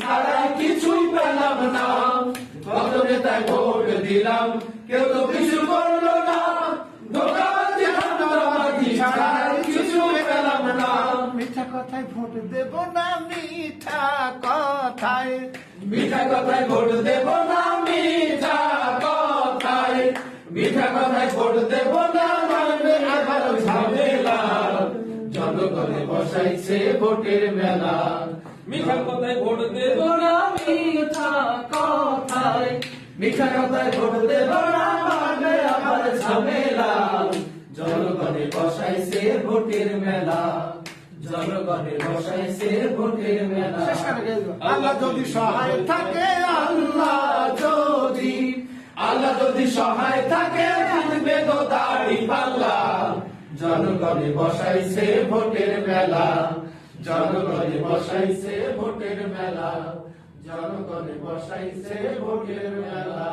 ছাড়া কিছুই পেলাম না। কত নেতায় ভোট দিলাম কেউ তো কিছু করল না। মিঠা কথায় ভোট দেব না মিঠা কথায়? মিঠা কথায় ভোট দেব না মিঠা কথায়। মিঠা কথায় ভোট দেব না মানবে আবার ঝামেলা। জনগণে বসাইছে ভোটের মেলা। মিঠা কথায় ভোট দেব না মিঠা কথায়। মিঠা কথায় ভোট দেব না মানবে আবার ঝামেলা। জনগণে বসাইছে ভোটের মেলা। জনগণে বসাইছে ভোটের মেলা। আল্লাহ যদি সহায় থাকে আল্লাহ যদি। আল্লাহ যদি সহায় থাকে জিতবে তো দাড়ি পাল্লা। জনগণে বসাইছে ভোটের মেলা। জনগণে বসাইছে ভোটের মেলা জনগণে বসাইছে ভোটের মেলা।